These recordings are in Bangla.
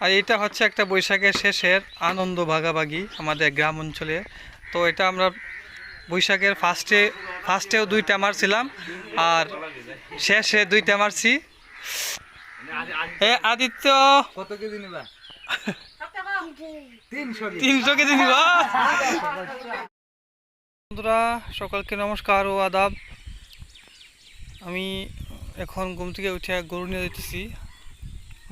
আর এটা হচ্ছে একটা বৈশাখের শেষের আনন্দ ভাগাভাগি আমাদের গ্রাম অঞ্চলে। তো এটা আমরা বৈশাখের ফার্স্টে ফার্স্টেও দুইটা মারছিলাম আর শেষে দুইটা মারছি হে আদিত্য! কত কেজি নিবা? তিনশো কেজি। নিব? বন্ধুরা সকলকে নমস্কার ও আদাব। আমি এখন ঘুম থেকে উঠে গরু নিয়ে যেতেছি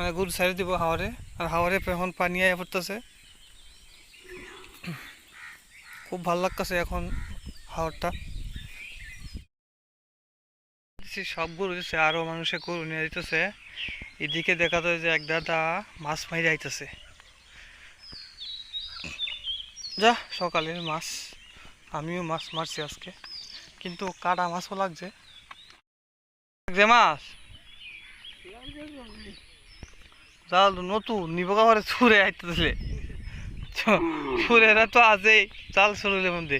মানে গরু ছেড়ে দিব হাওয়ারে আর হাওয়ারে এখন পানি আয়া পড়তেছে খুব ভালো লাগতেছে এখন হাওয়ারটা সব গরু দিচ্ছে আরও মানুষে গরু নিয়ে দিতেছে এদিকে দেখা যায় যে এক দাদা মাছ মাইরে আইতেছে যা সকালের মাছ। আমিও মাছ মারছি আজকে। কিন্তু কাটা মাছও লাগছে মাছ? জাল নতুন নিব কাপড়ে ছুঁড়ে আইতে দিলে। ছুঁড়েরা তো আজই চাল শরীরের মধ্যে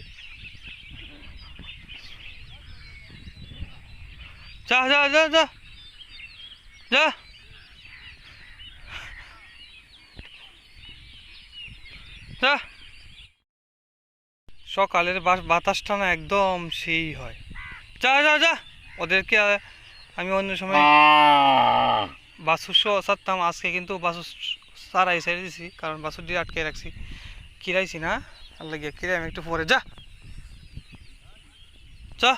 যা যা যা যা। যা। যা। সকালের বাতাসটা না একদম সেই হয়। যা যা যা। ওদেরকে আমি অন্য সময় বাসুর সহ ছাড়তাম আজকে কিন্তু বাসুর সারাই ছেড়ে দিছি কারণ বাসুর দিয়ে আটকে রাখছি কিরাইছি না? আর লাগিয়ে কিরাই আমি একটু পরে যা। যা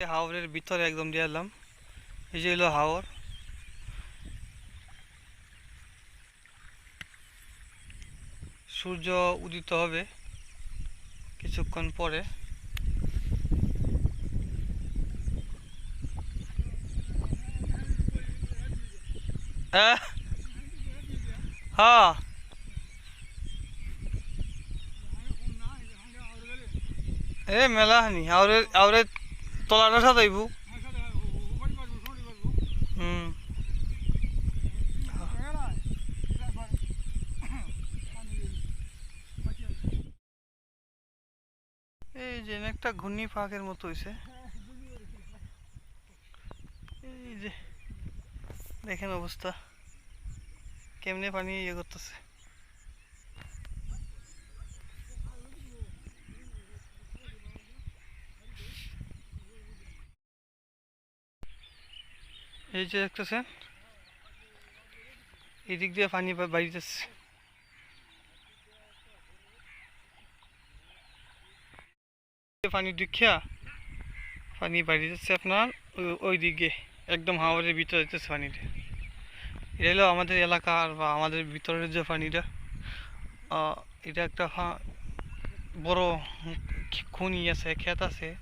হাওরের ভিতরে একদম দিয়ে এলাম। এই যে হলো হাওর। সূর্য উদিত হবে। কিছুক্ষণ পরে। হ্যাঁ এ মেলা হানি আউরে আউরে তলাটা সাজাইব হুম এই যে একটা ঘূর্ণি ফাঁকের মতো হয়েছে এই যে, দেখেন অবস্থা। কেমনে পানি ইয়ে করতেছে। এই যে দেখতেছেন এই দিক দিয়ে পানি বাড়িতেছে। পানি দুখিয়া পানি বাড়ি যাচ্ছে আপনার ওই- দিকে একদম হাওয়ারের ভিতরে যাচ্ছে পানিটা। এটা হলো আমাদের এলাকার বা আমাদের ভিতরের যে পানিটা এটা একটা বড় খনি আছে, ক্ষেত আছে,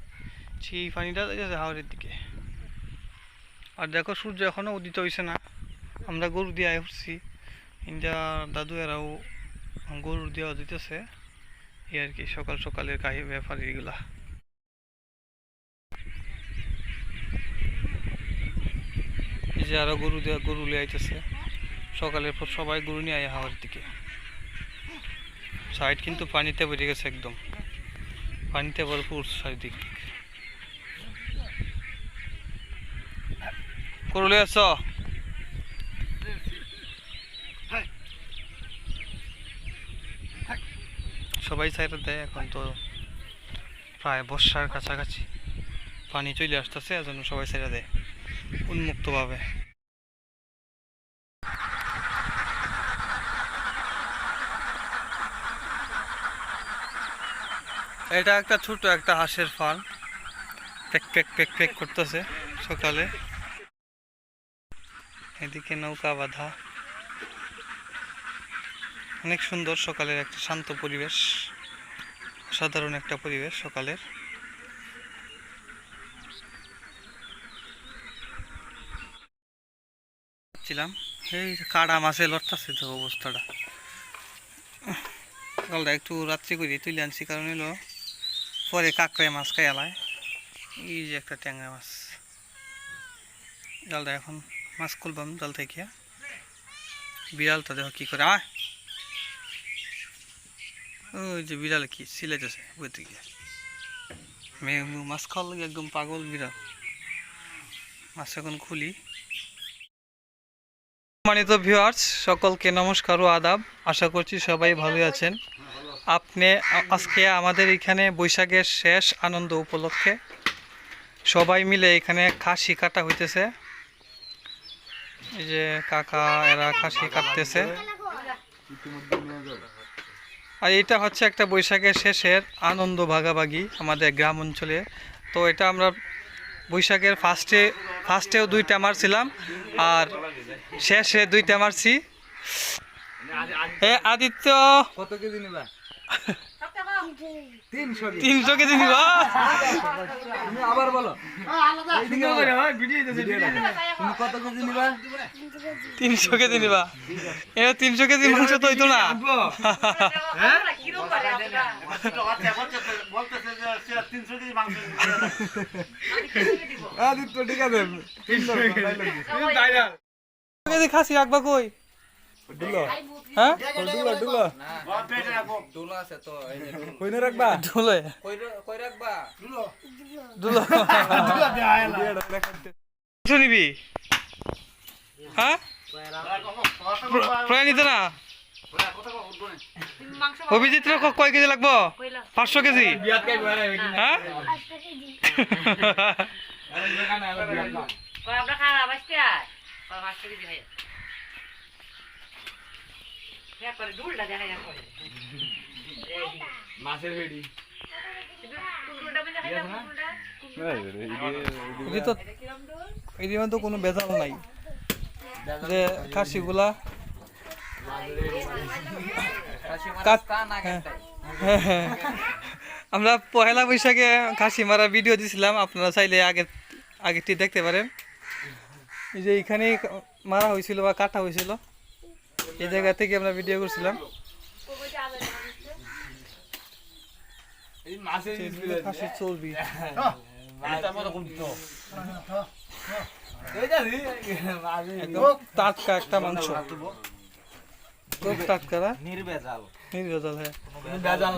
সেই পানিটা যাচ্ছে হাওয়ারের দিকে। আর দেখো সূর্য এখনও উদিত হয়েছে না। আমরা গরু দিয়ে উঠছি। ইন্ডিয়া দাদু এরাও গরু দেওয়া দিতেছে এই আর কি, সকাল সকালের কাহি ব্যাপার এগুলা এই যে আরও গরু দেওয়া গরু লিয়ে আইতেছে। সকালের পর সবাই গরু নিয়ে আয় হাওয়ার দিকে। সাইড কিন্তু পানিতে বেরিয়ে গেছে একদম। পানিতে ভরপুর চারিদিক। গরু আস। সবাই সাইডে দেয়, এখন তো প্রায় বর্ষার কাছাকাছি পানি চলে আসতেছে, এজন্য সবাই ছেড়ে দেয়, উন্মুক্তভাবে। এটা একটা ছোট একটা হাঁসের ফার্ম। প্যাক প্যাক প্যাক প্যাক করতেছে সকালে। এদিকে নৌকা বাঁধা। অনেক সুন্দর সকালের একটা শান্ত পরিবেশ। সাধারণ একটা পরিবেশ সকালের। ছিলাম। এই কাড়া মাছে লড়তাছে তো অবস্থাটা। সকালটা একটু রাত্রি করে তুলে আনছি, কারণ হলো পরে কাঁকড়ায় মাছ খাই এলায় এই যে একটা ট্যাংরা মাছ। জালটা এখন মাছ খুলবাম, জাল থেকে বিড়ালটা দেখো কি করে, আয়। ওই যে বিড়াল কি সিলাইতেছে বুঝতে গিয়ে। মেয়ে মাছ খাওয়ার লাগে একদম পাগল বিড়াল। মাছ এখন খুলি। সম্মানিত ভিউয়ার্স সকলকে নমস্কার ও আদাব। আশা করছি সবাই ভালো আছেন। আপনি আজকে আমাদের এখানে বৈশাখের শেষ আনন্দ উপলক্ষে সবাই মিলে এখানে খাসি কাটা হইতেছে। এই যে কাকা, এরা খাসি কাটতেছে। আর এটা হচ্ছে একটা বৈশাখের শেষের আনন্দ ভাগাভাগি আমাদের গ্রাম অঞ্চলে। তো এটা আমরা বৈশাখের ফার্স্টে ফার্স্টেও দুইটা মারছিলাম, আর শেষে দুইটা মারছি। এ আদিত্য! কত কেজি নিবা? তিনশো কেজি। কেজি তুমি আবার বলো। কত কেজি নিবা? তিনশো কেজি নিবা। এ তিনশো কেজি মাংস তো হইতো না। আদিত্য ঠিক আছে। তিনশো কেজি খাসি রাখবা কই? হ্যাঁ আছে তো কইনে রাখবা কই হ্যাঁ প্রায় নিতে না অভিজিৎ কয় কেজি লাগবো পাঁচশো কেজি হ্যাঁ আমরা খারাপ আসতে আর পাঁচশো কেজি ভাই করে দেখা যায় মাছের তো কোনো বেজাল নাই। যে খাসিগুলা কাট- তা না হ্যাঁ। আমরা পহেলা বৈশাখে খাসি মারা ভিডিও দিছিলাম আপনারা চাইলে আগে আগেরটি দেখতে পারেন। এই যে এইখানেই মারা হয়েছিল বা কাটা হয়েছিল। এই জায়গা থেকে আমরা ভিডিও করছিলাম। এই মাছের খাসি চর্বি। টাটকা একটা মাংস। খুব টাটকা না? নির্ভেজাল। হ্যাঁ।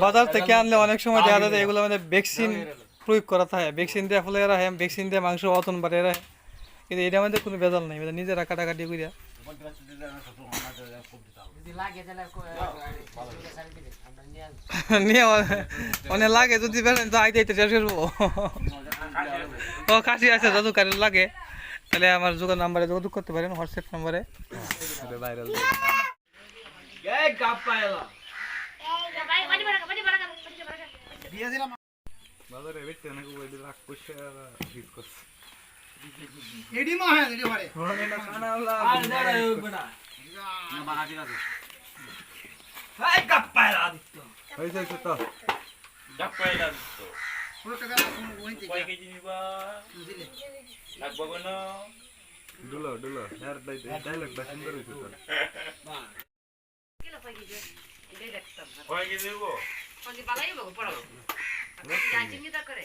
বাজার থেকে আনলে অনেক সময় দেখা যায় এগুলো মানে ভ্যাকসিন প্রয়োগ করা থাকে। ভ্যাকসিন দেওয়া ফলে এরা হ্যাঁ ভ্যাকসিন দিয়ে মাংস অতন বাড়ে এরা কিন্তু এটার মধ্যে কোনো ভেজাল নাই। এটা নিজেরা কাটাকাটি করিয়া যদি লাগে তাহলে নিয়ে অনেক লাগে যদি আইতে আইতে শেষ করব। ও কাশি আছে যত কারেন্ট লাগে। তাহলে আমার যোগাযোগ নাম্বারে যোগাযোগ করতে পারেন হোয়াটসঅ্যাপ নাম্বারে। ভাইরাল বাড়ি ডুলো ডুলো হ্যাঁ। ডাইলগটা সুন্দর হয়েছে তো। কিলো কই কেজি এটাই দেখতাম কই কেজি দেবো কই বালাই বগো পড়াবো যা চিনি তা করে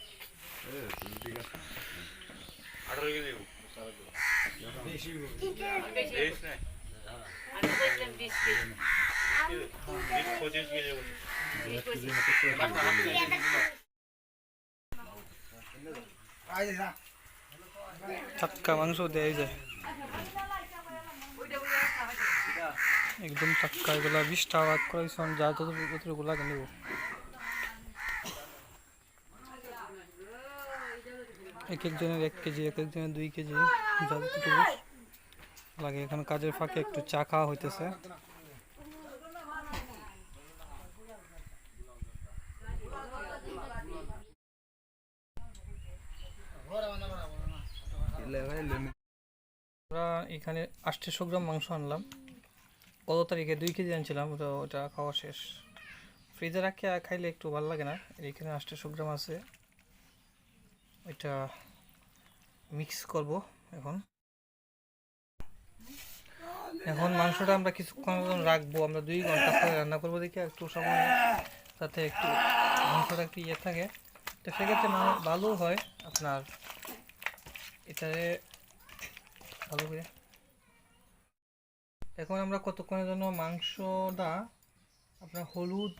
এ তুমি ঠিক আছে আমি কইছিলাম 20 কেজি টাটকা মাংস দেয় যায় একদম টাটকা এগুলা বিশ টাকা ভাগ করাইছিলাম যা যত যতটুকু লাগে এক একজনের এক কেজি, এক একজনের দুই কেজি যতটুকু লাগে এখানে কাজের ফাঁকে একটু চা খাওয়া হইতেছে। আমরা এখানে আটশোশো গ্রাম মাংস আনলাম। গত তারিখে? দুই কেজি আনছিলাম, তো ওটা খাওয়া শেষ। ফ্রিজে রাখে খাইলে একটু ভালো লাগে না। এখানে আটশোশো গ্রাম আছে। এটা মিক্স করব এখন। এখন মাংসটা আমরা কিছুক্ষণ রাখব, আমরা দুই ঘণ্টা পরে রান্না করব দেখি একটু সময় তাতে একটু মাংসটা একটু ইয়ে থাকে। তো সেক্ষেত্রে ভালো হয় আপনার এটারে ভালো করে। এখন আমরা কতক্ষণের জন্য মাংসটা আপনার হলুদ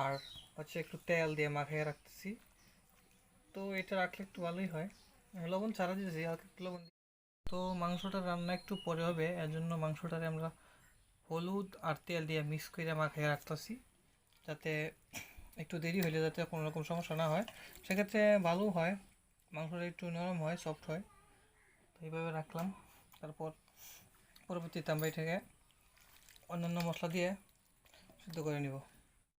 আর হচ্ছে একটু তেল দিয়ে মাখিয়ে রাখতেছি। তো এটা রাখলে একটু ভালোই হয়। লবণ ছাড়া দিয়েছি একটু লবণ তো মাংসটা রান্না একটু পরে হবে এর জন্য মাংসটারে আমরা হলুদ আর তেল দিয়ে মিক্স করে মাখিয়ে রাখতেছি, যাতে একটু দেরি হলে যাতে কোনো রকম সমস্যা না হয়। সেক্ষেত্রে ভালো হয়, মাংসটা একটু নরম হয় সফট হয়। তো এইভাবে রাখলাম। তারপর পরবর্তীতে আমরা এটাকে অন্যান্য মশলা দিয়ে সিদ্ধ করে নিব।